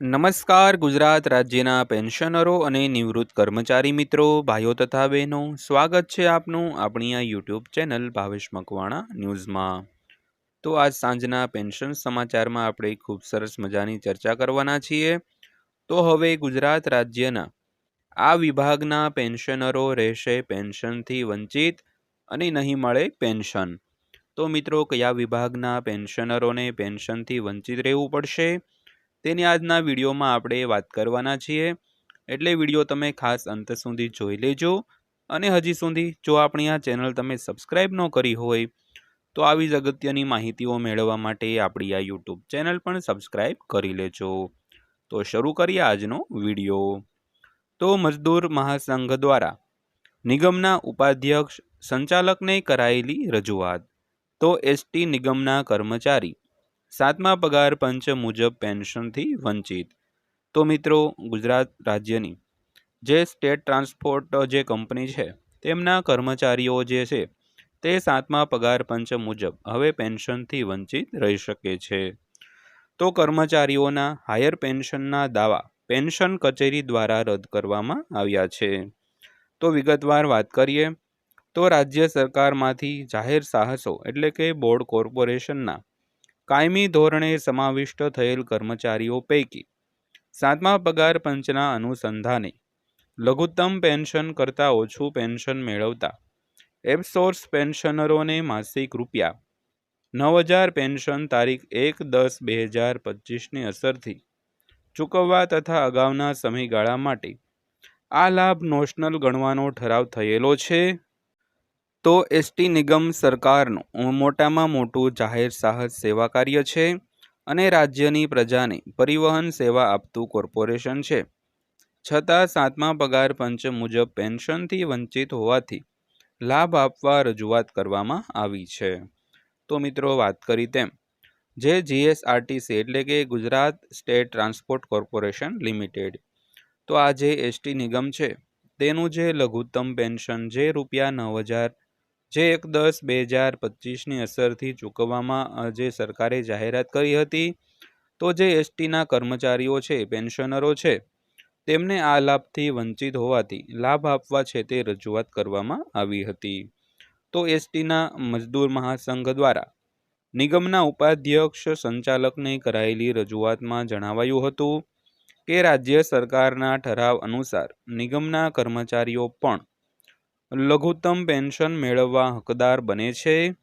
નમસ્કાર, ગુજરાત રાજ્યના પેન્શનરો અને નિવૃત્ત કર્મચારી મિત્રો, ભાઈઓ તથા બહેનો, સ્વાગત છે આપનું આપણી આ યુટ્યુબ ચેનલ ભાવેશ મકવાણા ન્યૂઝમાં. તો આજ સાંજના પેન્શન સમાચારમાં આપણે ખૂબ સરસ મજાની ચર્ચા કરવાના છીએ. તો હવે ગુજરાત રાજ્યના આ વિભાગના પેન્શનરો રહેશે પેન્શનથી વંચિત અને નહીં મળે પેન્શન. તો મિત્રો, કયા વિભાગના પેન્શનરોને પેન્શનથી વંચિત રહેવું પડશે? તેની આજના વિડીયોમાં આપણે વાત કરવાના છીએ. એટલે વીડિયો તમે ખાસ અંત સુધી જોઈ લેજો. અને હજી સુધી જો આપણી આ ચેનલ તમે સબસ્ક્રાઈબ ન કરી હોય, તો આવી જ અગત્યની માહિતીઓ મેળવવા માટે આપણી આ યુટ્યુબ ચેનલ પણ સબસ્ક્રાઈબ કરી લેજો. તો શરૂ કરીએ આજનો વીડિયો. તો મજદૂર મહાસંઘ દ્વારા નિગમના ઉપાધ્યક્ષ સંચાલકને કરાયેલી રજૂઆત. તો એસટી નિગમના કર્મચારી સાતમા પગાર પંચ મુજબ પેન્શનથી વંચિત. તો મિત્રો, ગુજરાત રાજ્યની જે સ્ટેટ ટ્રાન્સપોર્ટ જે કંપની છે, તેમના કર્મચારીઓ જે છે, તે સાતમા પગાર પંચ મુજબ હવે પેન્શનથી વંચિત રહી શકે છે. તો કર્મચારીઓના હાયર પેન્શનના દાવા પેન્શન કચેરી દ્વારા રદ કરવામાં આવ્યા છે. તો વિગતવાર વાત કરીએ, તો રાજ્ય સરકારમાંથી જાહેર સાહસો એટલે કે બોર્ડ કોર્પોરેશનના કાયમી ધોરણે સમાવિષ્ટ થયેલ કર્મચારીઓ પૈકી સાતમા પગાર પંચના અનુસંધાને લઘુત્તમ પેન્શન કરતાં ઓછું પેન્શન મેળવતા એબસોર્સ પેન્શનરોને માસિક રૂપિયા નવ હજાર પેન્શન તારીખ એક દસ બે હજાર પચીસની અસરથી ચૂકવવા તથા અગાઉના સમયગાળા માટે આ લાભ નોશનલ ગણવાનો ઠરાવ થયેલો છે. તો એસટી નિગમ સરકારનું મોટામાં મોટું જાહેર સાહસ સેવા કાર્ય છે અને રાજ્યની પ્રજાને પરિવહન સેવા આપતું કોર્પોરેશન છે. છતાં સાતમા પગાર પંચ મુજબ પેન્શનથી વંચિત હોવાથી લાભ આપવા રજૂઆત કરવામાં આવી છે. તો મિત્રો વાત કરી તેમ, જે જીએસઆરટીસી એટલે કે Gujarat state transport corporation limited, તો આ જે એસટી નિગમ છે, તેનું જે લઘુત્તમ પેન્શન જે રૂપિયા નવ હજાર જે એક દસ બે હજાર પચીસની અસરથી ચૂકવવામાં જે સરકારે જાહેરાત કરી હતી, તો જે એસટીના કર્મચારીઓ છે, પેન્શનરો છે, તેમને આ લાભથી વંચિત હોવાથી લાભ આપવા છે તે રજૂઆત કરવામાં આવી હતી. તો એસટીના મજદૂર મહાસંઘ દ્વારા નિગમના ઉપાધ્યક્ષ સંચાલકને કરાયેલી રજૂઆતમાં જણાવાયું હતું કે રાજ્ય સરકારના ઠરાવ અનુસાર નિગમના કર્મચારીઓ પણ લઘુત્તમ પેન્શન મેળવવા હકદાર બને છે.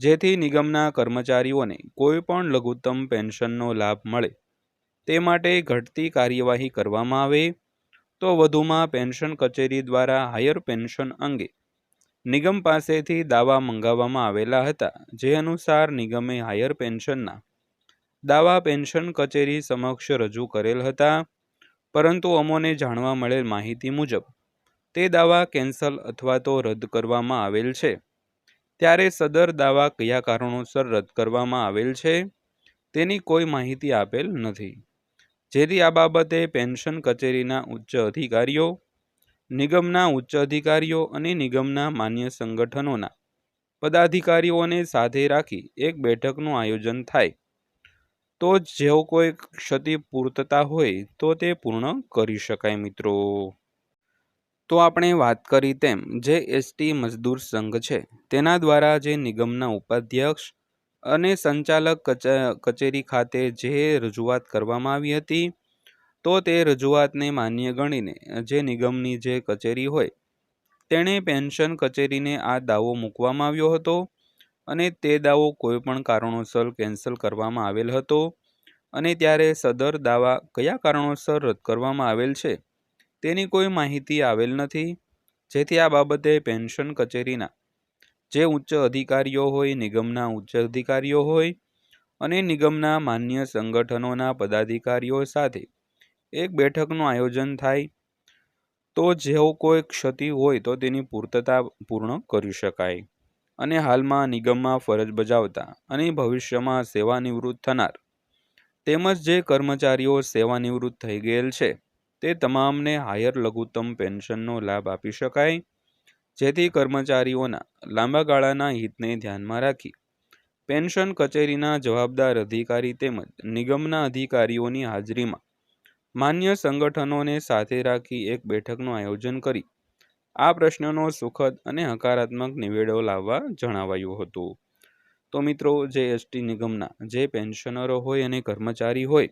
જેથી નિગમના કર્મચારીઓને કોઈપણ લઘુત્તમ પેન્શનનો લાભ મળે. તે માટે ઘટતી કાર્યવાહી કરવામાં આવે. તો વધુમાં પેન્શન કચેરી દ્વારા હાયર પેન્શન અંગે નિગમ પાસેથી દાવા મંગાવવામાં આવેલા હતા. જે અનુસાર નિગમે હાયર પેન્શનના દાવા પેન્શન કચેરી સમક્ષ રજૂ કરેલ હતા. પરંતુ અમોને જાણવા મળેલ માહિતી મુજબ તે દાવા કેન્સલ અથવા તો રદ કરવામાં આવેલ છે. ત્યારે સદર દાવા કયા કારણોસર રદ કરવામાં આવેલ છે, તેની કોઈ માહિતી આપેલ નથી. જેથી આ બાબતે પેન્શન કચેરીના ઉચ્ચ અધિકારીઓ, નિગમના ઉચ્ચ અધિકારીઓ અને નિગમના માન્ય સંગઠનોના પદાધિકારીઓને સાથે રાખી એક બેઠકનું આયોજન થાય. તો જેઓ કોઈ ક્ષતિ પૂર્તતા હોય તો તે પૂર્ણ કરી શકાય મિત્રો. તો આપણે વાત કરી તેમ, જે એસટી મજદૂર સંઘ છે, તેના દ્વારા જે નિગમના ઉપાધ્યક્ષ અને સંચાલક કચેરી ખાતે જે રજૂઆત કરવામાં આવી હતી, તો તે રજૂઆતને માન્ય ગણીને જે નિગમની જે કચેરી હોય, તેણે પેન્શન કચેરીને આ દાવો મૂકવામાં આવ્યો હતો અને તે દાવો કોઈપણ કારણોસર કેન્સલ કરવામાં આવેલ હતો અને ત્યારે સદર દાવા કયા કારણોસર રદ કરવામાં આવેલ છે તેની કોઈ માહિતી આવેલ નથી. જેથી આ બાબતે પેન્શન કચેરીના જે ઉચ્ચ અધિકારીઓ હોય, નિગમના ઉચ્ચ અધિકારીઓ હોય અને નિગમના માન્ય સંગઠનોના પદાધિકારીઓ સાથે એક બેઠકનું આયોજન થાય, તો જેઓ કોઈ ક્ષતિ હોય તો તેની પૂર્તતા પૂર્ણ કરી શકાય. અને હાલમાં નિગમમાં ફરજ બજાવતા અને ભવિષ્યમાં સેવાનિવૃત્ત થનાર તેમજ જે કર્મચારીઓ સેવાનિવૃત્ત થઈ ગયેલ છે તે તમામને હાયર લઘુત્તમ પેન્શનનો લાભ આપી શકાય. જેથી કર્મચારીઓના લાંબા ગાળાના હિતને ધ્યાનમાં રાખી. પેન્શન કચેરીના જવાબદાર અધિકારી તેમજ નિગમના અધિકારીઓની હાજરીમાં માન્ય સંગઠનોને સાથે રાખી એક બેઠકનું આયોજન કરી આ પ્રશ્નનો સુખદ અને હકારાત્મક નિવેડો લાવવા જણાવાયું હતું. તો મિત્રો, જે એસટી નિગમના જે પેન્શનરો હોય અને કર્મચારી હોય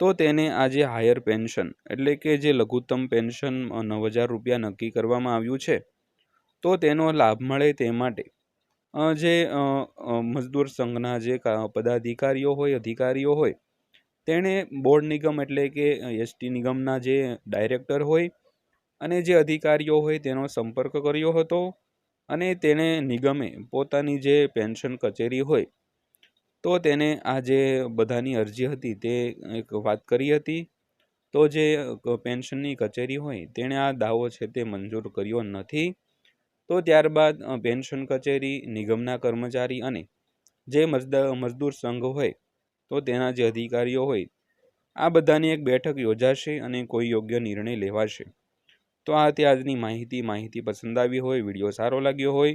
તો તેને આજે હાયર પેન્શન એટલે કે જે લઘુત્તમ પેન્શન નવ હજાર રૂપિયા નક્કી કરવામાં આવ્યું છે, તો તેનો લાભ મળે તે માટે. જે મજદૂર સંઘના જે પદાધિકારીઓ હોય, અધિકારીઓ હોય, તેણે બોર્ડ નિગમ એટલે કે એસટી નિગમના જે ડાયરેક્ટર હોય અને જે અધિકારીઓ હોય તેનો સંપર્ક કર્યો હતો અને તેણે નિગમે પોતાની જે પેન્શન કચેરી હોય તો તેને આ જે બધાની અરજી હતી તે એક વાત કરી હતી. તો જે પેન્શનની કચેરી હોય તેણે આ દાવો છે તે મંજૂર કર્યો નથી. તો ત્યારબાદ પેન્શન કચેરી, નિગમના કર્મચારી અને જે મજદૂર સંઘ હોય, તો તેના જે અધિકારીઓ હોય, આ બધાની એક બેઠક યોજાશે અને કોઈ યોગ્ય નિર્ણય લેવાશે. તો આ તે આજની માહિતી. માહિતી પસંદ આવી હોય, વીડિયો સારો લાગ્યો હોય